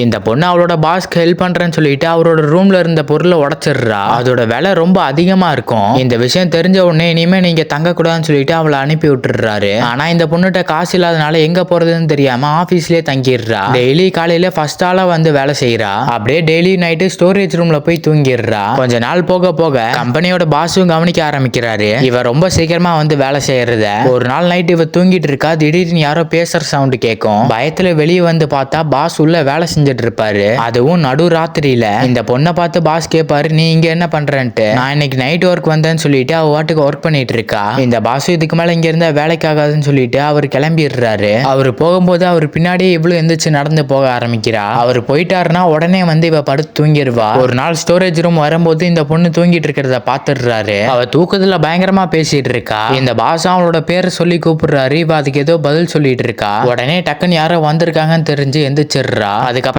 இந்த பொண்ணு அவளோட பாஸ்க்கு ஹெல்ப் பண்றேன்னு சொல்லிட்டு அவரோட ரூம்ல இருந்த பொருளை உடச்சிடுறா. அதோட விலை ரொம்ப அதிகமா இருக்கும். இந்த விஷயம் தெரிஞ்ச உடனே இனிமே நீங்க தங்க கூடாதுன்னு சொல்லிட்டு அவளை அனுப்பி விட்டுறாரு ஆனா இந்த பொண்ணுகிட்ட காசு இல்லாதனால எங்க போறதுன்னு தெரியாம ஆபீஸ்லயே தங்கிடுறா. டெய்லி காலையில ஃபர்ஸ்ட் ஆளா வந்து வேலை செய்யறா அப்படியே டெய்லி நைட்டு ஸ்டோரேஜ் ரூம்ல போய் தூங்கிடுறா. கொஞ்ச நாள் போக போக கம்பெனியோட பாஸும் கவனிக்க ஆரம்பிக்கிறாரு. இவ ரொம்ப சீக்கிரமா வந்து வேலை செய்யறத. ஒரு நாள் நைட் இவ தூங்கிட்டு இருக்கா. திடீர்னு யாரோ பேசுற சவுண்ட் கேட்கும் பயத்துல வெளியே வந்து பார்த்தா பாஸ் உள்ள வேலை செஞ்சுட்டு இருப்பாரு அதுவும் நடு ராத்திரியில. இந்த பொண்ணை பார்த்து பாஸ் கேட்பாரு நீ இங்க என்ன பண்றன்ட்டு? நான் இன்னைக்கு நைட் ஒர்க் வந்தேன்னு சொல்லிட்டு அவ வாட்டுக்கு ஒர்க் பண்ணிட்டு இருக்கா இந்த பாஸும் இதுக்கு மேல இங்க இருந்தா வேலைக்காகாதுன்னு சொல்லிட்டு அவர் கிளம்பிடுறாரு. அவர் போகும்போது அவர் பின்னாடியே இவ்வளவு எந்திரிச்சு நடந்து போக ஆரம்பிக்கிறா. அவர் போயிட்டாருன்னா உடனே வந்து இவ படுத்து தூங்கிடுவா ஒரு நாள் ஸ்டோரேஜ் ரூம் வரும்போது இந்த பொண்ணு தூங்கிட்டு இருக்கிறத பாத்துடுறாரு. அவ தூக்கத்துல பயங்கரமா பேசிட்டு இருக்கா இந்த பாஸ் அவளோட பேரை சொல்லி கூப்பிடுறாரு. இவ அதுக்கு ஏதோ பதில் சொல்லிட்டு இருக்கா உடனே டக்குன்னு யாரோ வந்திருக்காங்கன்னு தெரிஞ்சு எந்திரிச்சிடுறா. அதுக்கப்புறம்